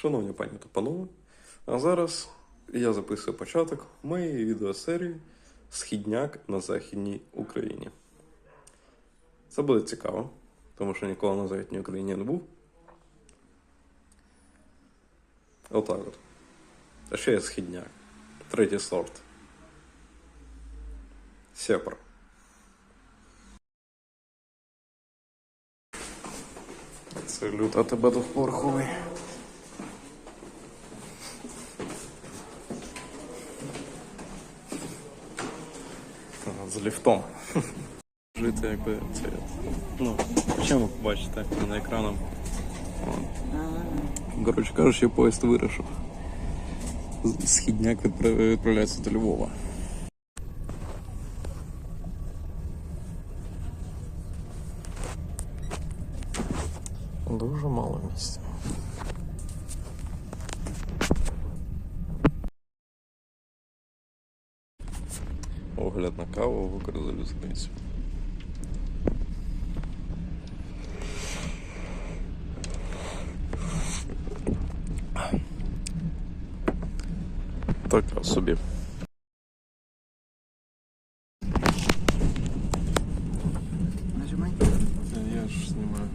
Шановні пані та панове, а зараз я записую початок моєї відеосерії Східняк на Західній Україні. Це буде цікаво, тому що ніколи на Західній Україні не був. Отак от. А ще є східняк. Третій сорт. Сепар. Це люта тебе двохповерховий. З ліфтом. Жити якби це. Ну, що ви побачите на екраном. От. Коротше кажучи, поїзд вирішив. З- Східняк відправ- відправляється до Львова. Дуже мало місця. Огляд на каву в Укрзалізниці. Така собі. Нажимай. Я ж знімаю.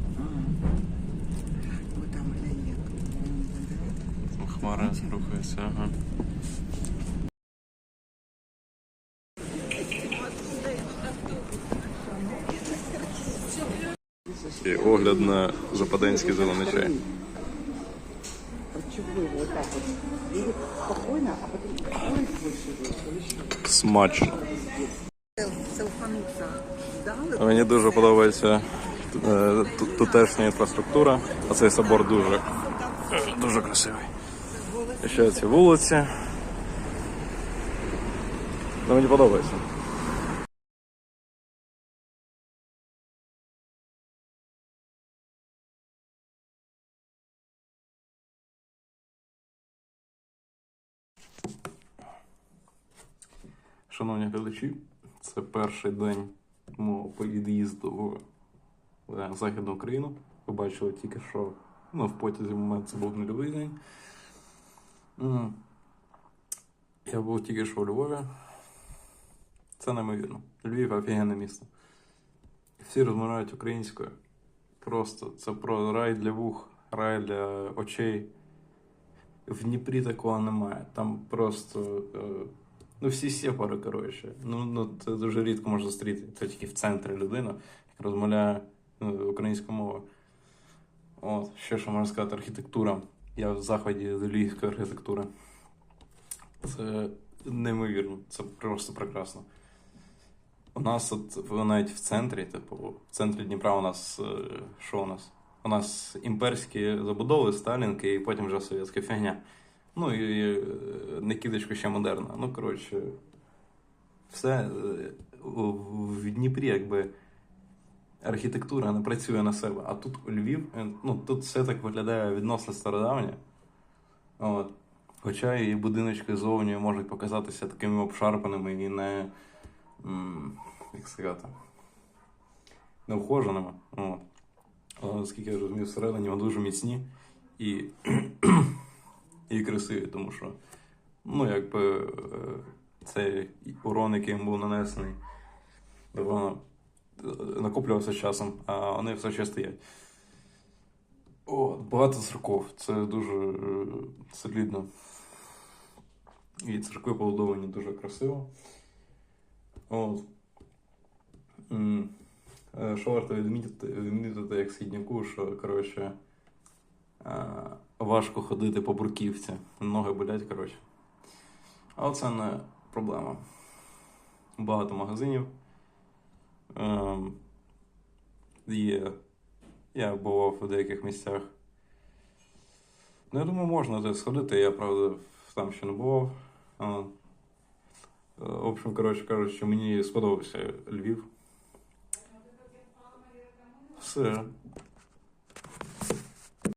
Хмара рухається, ага. І огляд на западенський зелений чай. Смачно. Мені дуже подобається е, тутешня інфраструктура, а цей собор дуже, е, дуже красивий. І ще ці вулиці. Ну, мені подобається. Шановні глядачі, це перший день мого під'їзду в е, Західну Україну. Ви бачили тільки що ну, в потязі момент це був нульовий день. Я був тільки що у Львові. Це неймовірно. Львів офігенне місто. Всі розмовляють українською. Просто це про рай для вух, рай для очей. В Дніпрі такого немає. Там просто. Е, ну, всі сепари, коротше. Ну, ну, це дуже рідко можна зустріти. Це тільки в центрі людина, яка розмовляє е, українською мовою. От, ще що можна сказати, архітектура. Я в заході з львівської архітектури. Це неймовірно, це просто прекрасно. У нас от навіть в центрі, типу, в центрі Дніпра у нас е, що у нас? У нас імперські забудови, сталінки і потім вже совєтська фігня. Ну і не кидочку ще модерна. Ну, коротше, все е, в Дніпрі якби архітектура не працює на себе. А тут у Львів, е, ну тут все так виглядає відносно стародавнє. От. Хоча і будиночки зовні можуть показатися такими обшарпаними і не. Як сказати. Неухоженими. Але наскільки я розумію, всередині вони дуже міцні і, і красиві, тому що, ну, якби е, цей урон, який їм був нанесений, напевно, е, накоплювався часом, а вони все ще стоять. О, багато церков. Це дуже е, солідно. І церкви побудовані дуже красиво. От. Що варто відмітити, відмітити як східняку, що коротше, важко ходити по бурківці. Ноги болять, коротше. Але це не проблема. Багато магазинів. Ем, Є. Я бував в деяких місцях. Ну, я думаю, можна десь сходити. Я, правда, там ще не бував. А, е, В общем, коротше кажучи, мені сподобався Львів. Все.